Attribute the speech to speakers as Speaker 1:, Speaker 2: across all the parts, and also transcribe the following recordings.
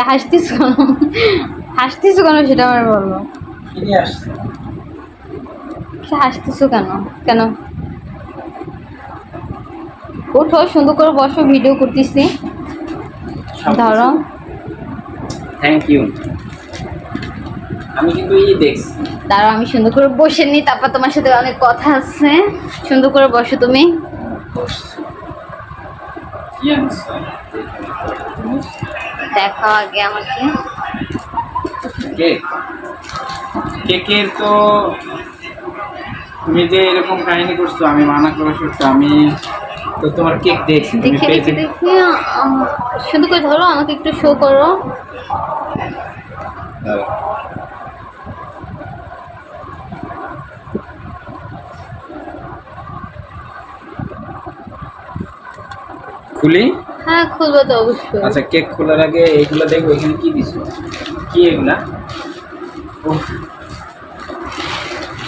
Speaker 1: কে হাসতিস কেন? হাসতিস কেন সেটা আমার বলব। হাসতিস কেন? কেন? ওঠো সুন্দর করে বসো ভিডিও করতেছি। ধরো।
Speaker 2: থ্যাংক ইউ আমি কিন্তু ই দেখছি।
Speaker 1: দাঁড়াও আমি সুন্দর করে বসে নিই তারপর তোমার সাথে অনেক কথা আছে। সুন্দর করে বসো তুমি। দেখো আগে আমাকে।
Speaker 2: কেক কেকের তো তুমি যে এরকম কাহিনী করছ আমি মানা করা সত্য আমি তো তোমার কেক দেখছি
Speaker 1: দেখি দেখি আহ, করে ধরো আমাকে একটু শো করো।
Speaker 2: খুলি।
Speaker 1: হ্যাঁ খুলবো তো অবশ্যই।
Speaker 2: আচ্ছা কেক খোলার আগে এইগুলো দেখব এখানে কি দিছো? কি এগুলা?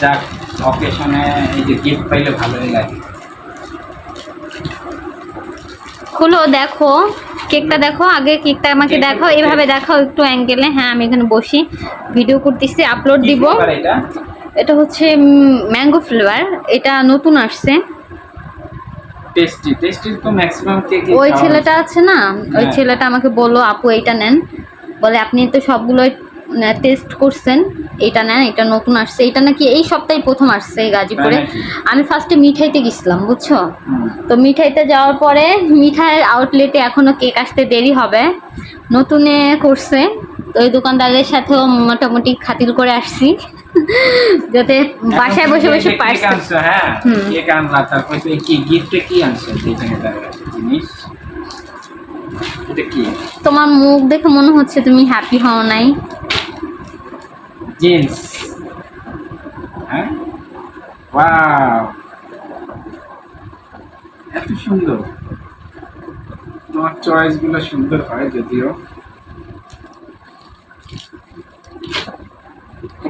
Speaker 2: যাক অকেশনে এই যে গিফট পাইলে ভালোই লাগে।
Speaker 1: খুলো দেখো। কেকটা দেখো আগে কেকটা আমাকে দেখো। এভাবে দেখাও একটু অ্যাঙ্গেলে হ্যাঁ আমি এখানে বসি ভিডিও করতেছি আপলোড দিব।
Speaker 2: এটা?
Speaker 1: হচ্ছে ম্যাঙ্গো ফ্লেভার এটা নতুন আসছে।
Speaker 2: টেস্টি টেস্টি তো ম্যাক্সিমাম কেক
Speaker 1: ওই ছেলেটা আছে না? ওই
Speaker 2: হ্যাঁ।
Speaker 1: ছেলেটা আমাকে বলল আপু এইটা নেন। বলে আপনি তো সবগুলোই টেস্ট করছেন। এটা নেন এটা নতুন আসছে। এটা নাকি এই সপ্তাহে প্রথম আসছে গাজীপুরে। আমি ফার্স্টে মিঠাইতে গেছিলাম বুঝছ? তো মিঠাইতে যাওয়ার পরে মিঠাইয়ের আউটলেটে এখনও কেক আসতে দেরি হবে। নতুনে করছে। তো ওই দোকানদারের সাথেও মোটামুটি খাতিল করে আসছি। যাতে বাসায় বসে বসে পারছে।
Speaker 2: আনছো হ্যাঁ। কেক আনলা তারপর তো কি গিফটে কি আনছো দাঁড়ায় জিনিস? এটা কি?
Speaker 1: তোমার মুখ দেখে মনে হচ্ছে তুমি হ্যাপি হও নাই।
Speaker 2: জিন্স হ্যাঁ? ওয়াও এত সুন্দর। তোমার চয়েসগুলো সুন্দর হয় যদিও।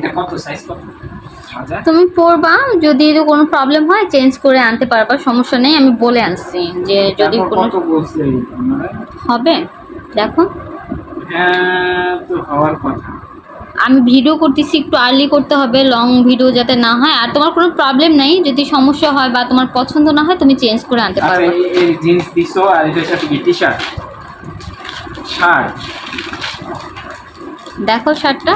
Speaker 2: এটা কত সাইজ কত?
Speaker 1: তুমি পড়বা যদি কোনো প্রবলেম হয় চেঞ্জ করে আনতে পারবা সমস্যা নেই আমি বলে আনছি যে যদি কোনো? হবে দেখো।
Speaker 2: হ্যাঁ
Speaker 1: আমি ভিডিও করতেছি একটু আর্লি করতে হবে লং ভিডিও যাতে না হয়। আর তোমার কোনো প্রবলেম নাই যদি সমস্যা হয় বা তোমার পছন্দ না হয় তুমি চেঞ্জ করে আনতে পারবে।
Speaker 2: জিন্স দিছো আর এটার সাথে কি টি শার্ট শার্ট?
Speaker 1: দেখো শার্টটা।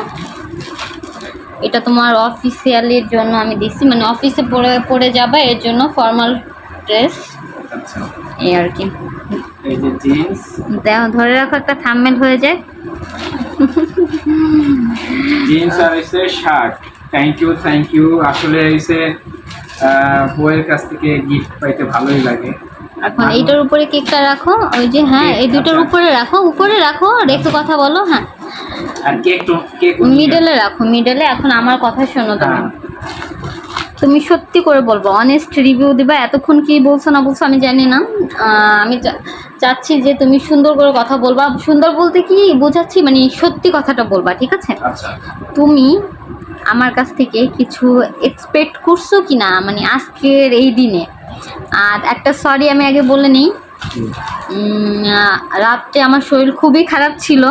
Speaker 1: এটা তোমার অফিসিয়ালের জন্য আমি দিচ্ছি মানে অফিসে পরে পরে যাবা এর জন্য ফর্মাল ড্রেস
Speaker 2: আচ্ছা।
Speaker 1: এই আর কি। ধরে রাখো একটা থামমেল হয়ে যায়।
Speaker 2: জিন্স আর হচ্ছে shirt thank you thank you আসলে হচ্ছে বইয়ের কাছ থেকে গিফট পাইতে ভালোই লাগে।
Speaker 1: এখন এইটার উপরে কেকটা রাখো ওই যে হ্যাঁ এই দুটোর উপরে রাখো উপরে রাখো রেখে কথা বলো হ্যাঁ।
Speaker 2: আর কেক তো কেক
Speaker 1: মিডলে রাখো মিডলে এখন আমার কথা শোনো তুমি।
Speaker 2: হ্যাঁ।
Speaker 1: তুমি সত্যি করে বলব অনেস্ট রিভিউ দিবা এতক্ষণ কি বলছো না বলছো আমি জানি না। আমি চাচ্ছি যে তুমি সুন্দর করে কথা বলবা। সুন্দর বলতে কি বোঝাচ্ছি মানে সত্যি কথাটা বলবা ঠিক আছে?
Speaker 2: আচ্ছা।
Speaker 1: তুমি আমার কাছ থেকে কিছু এক্সপেক্ট করছ কি না মানে আজকের এই দিনে? আর একটা সরি আমি আগে বলে নিই। রাত্রে আমার শরীর খুবই খারাপ ছিল।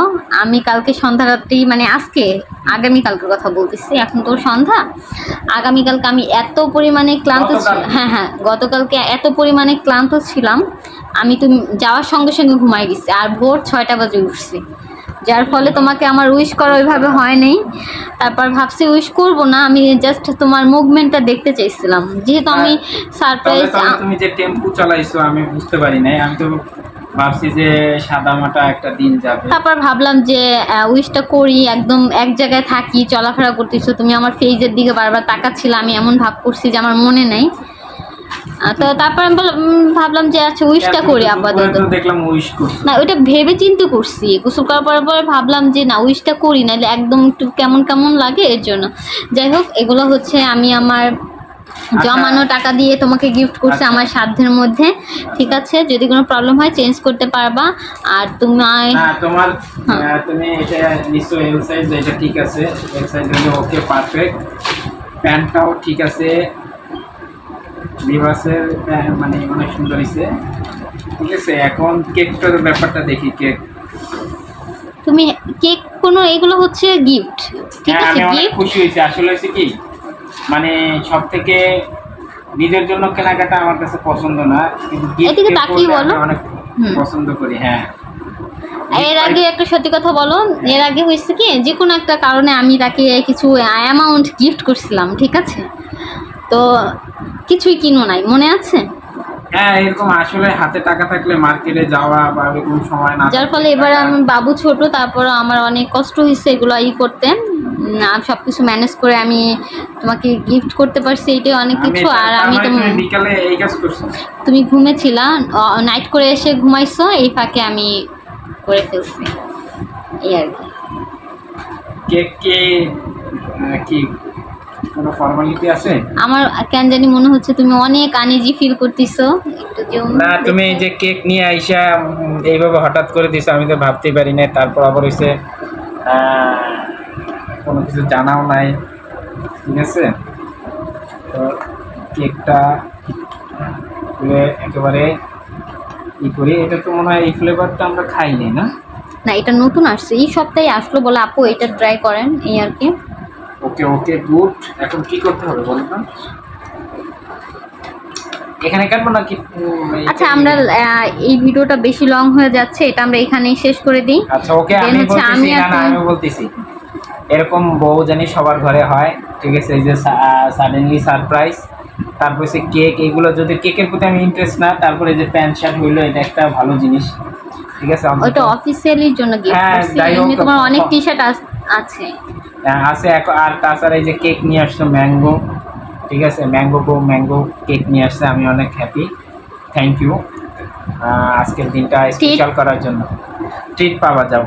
Speaker 1: আমি কালকে সন্ধ্যা রাত্রি মানে আজকে আগামীকালকের কথা বলতেছি এখন তো সন্ধ্যা। আগামীকালকে আমি এত পরিমাণে ক্লান্ত হ্যাঁ হ্যাঁ গতকালকে এত পরিমাণে ক্লান্ত ছিলাম। আমি তো যাওয়ার সঙ্গে সঙ্গে ঘুমাই গেছি আর ভোর ছয়টা বাজে উঠছি। যার ফলে তোমাকে আমার উইশ করা ওইভাবে হয় নাই তারপর ভাবছি উইশ করব না আমি জাস্ট তোমার মুভমেন্টটা দেখতে চাইছিলাম। যেহেতু আমি সারপ্রাইজ
Speaker 2: তুমি যে টেম্পু চালাইছো আমি বুঝতে পারি নাই। আমি তো ভাবছি যে সাদা মাটা একটা দিন যাবে।
Speaker 1: তারপর ভাবলাম যে উইশটা করি একদম এক জায়গায় থাকি চলাফেরা করতেছো। তুমি আমার ফেজের দিকে বারবার তাকাচ্ছিল আমি এমন ভাব করছি যে আমার মনে নেই। তো তারপর আমি বললাম, ভাবলাম যে আচ্ছা উইশটা করি আপাতত।
Speaker 2: দেখলাম উইশ করছ।
Speaker 1: না ওইটা ভেবে চিন্তে করছি। গোসল করার পরে পরে ভাবলাম যে না উইশটা করি নাহলে একদম একটু কেমন কেমন লাগে এর জন্য। যাই হোক এগুলো হচ্ছে আমি আমার জমানো টাকা দিয়ে তোমাকে গিফট করছি
Speaker 2: আচ্ছা।
Speaker 1: আমার সাধ্যের মধ্যে ঠিক আছে? যদি কোনো প্রবলেম হয় চেঞ্জ করতে পারবা। আর তোমায়
Speaker 2: না তোমার
Speaker 1: হ্যাঁ।
Speaker 2: তুমি এটা নিশ্চয় এল সাইজ এটা ঠিক আছে। এল সাইজ হলে ওকে পারফেক্ট প্যান্টটাও ঠিক আছে। লিবাসের মানে অনেক সুন্দর হয়েছে ঠিক আছে এখন কেকটার ব্যাপারটা দেখি কেক।
Speaker 1: তুমি কেক কোনো এগুলো হচ্ছে গিফট ঠিক
Speaker 2: হ্যাঁ
Speaker 1: আছে
Speaker 2: আমি অনেক
Speaker 1: গিফট
Speaker 2: খুশি হয়েছি। আসলে হয়েছে কি মানে সব থেকে নিজের জন্য কেনাকাটা আমার কাছে পছন্দ না কিন্তু
Speaker 1: এদিকে তাকিয়ে বলো।
Speaker 2: অনেক পছন্দ করি হ্যাঁ।
Speaker 1: এর আগে একটা সত্যি কথা বলো এর আগে হয়েছে কি যে কোনো একটা কারণে আমি তাকে কিছু অ্যামাউন্ট গিফট করছিলাম ঠিক আছে? তো কিছুই কিনো নাই মনে আছে?
Speaker 2: হ্যাঁ এরকম আসলে হাতে টাকা থাকলে মার্কেটে যাওয়া বা এরকম সময় না
Speaker 1: যার ফলে এবার আমি বাবু ছোট তারপর আমার অনেক কষ্ট হয়েছে এগুলো ই করতে। সব কিছু ম্যানেজ করে আমি তোমাকে গিফট করতে পারছি এইটাই অনেক কিছু। আর আমি তো
Speaker 2: তুমি বিকালে এই কাজ করছ।
Speaker 1: তুমি ঘুমেছিলা নাইট করে এসে ঘুমাইছো এই ফাঁকে আমি করে ফেলছি। এই আর কি।
Speaker 2: কেক কে কি? কোনো ফর্মালিটি আছে?
Speaker 1: আমার কেন জানি মনে হচ্ছে তুমি অনেক আনিজি ফিল করতেছো। একটু জুম
Speaker 2: না তুমি এই যে কেক নিয়ে আইসা এইভাবে হঠাৎ করে দিছো আমি তো ভাবতেই পারি না তারপর আবার হইছে কোনো কিছু জানাও নাই। ঠিক আছে? তো কেকটা খুলে একেবারে ই করি। এটা তো মনে হয় এই ফ্লেভারটা আমরা খাইনি না?
Speaker 1: না এটা নতুন আসছে। এই সপ্তাহে আসলো বলে আপু এটা ট্রাই করেন এই আর কি।
Speaker 2: Okay okay good. এখন কি করতে হবে বলো তো? এখানে কাটবো নাকি?
Speaker 1: আচ্ছা আমরা এই ভিডিওটা বেশি লং হয়ে যাচ্ছে এটা আমরা এখানেই শেষ করে দিই।
Speaker 2: আচ্ছা ওকে আমি বলতেছি
Speaker 1: আমি
Speaker 2: না না আমি বলতেছি। এরকম বউ জানি সবার ঘরে হয় ঠিক আছে এই যে সাডেনলি সারপ্রাইজ তারপর সে কেক এগুলো যদি কেকের প্রতি আমি ইন্টারেস্ট না তারপরে যে প্যান্ট শার্ট হইল এটা একটা ভালো জিনিস। ঠিক আছে
Speaker 1: ওইটা অফিসিয়ালির জন্য গিফট
Speaker 2: হ্যাঁ,
Speaker 1: করছি তোমার অনেক টি শার্ট আছে।
Speaker 2: আছে এক- আর তাছাড়া এই যে কেক নিয়ে আসছো ম্যাঙ্গো ঠিক আছে? ম্যাঙ্গো বউ ম্যাঙ্গো কেক নিয়ে আসছে আমি অনেক হ্যাপি থ্যাংক ইউ আজকের দিনটা স্পেশাল করার জন্য। ট্রিট পাওয়া যাও।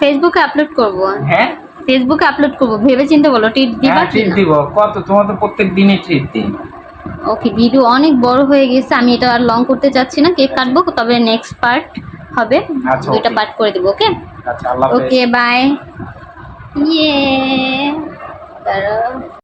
Speaker 1: ফেসবুকে আপলোড করব।
Speaker 2: হ্যাঁ?
Speaker 1: ফেসবুকে আপলোড করব। ভেবে চিন্তে বলো টিট দিবা
Speaker 2: হ্যাঁ ট্রিট
Speaker 1: না
Speaker 2: দিব। কত? তোমার তো প্রত্যেক দিনই ট্রিট দিই।
Speaker 1: ওকে ভিডিও অনেক বড় হয়ে গেছে। আমি এটা আর লং করতে চাচ্ছি না। কেক কাটবো তবে নেক্সট পার্ট হবে।
Speaker 2: আচ্ছা,
Speaker 1: দুইটা পার্ট করে দেবো ওকে
Speaker 2: আচ্ছা আল্লাহ
Speaker 1: ওকে বাই ইয়ে দাঁড়াও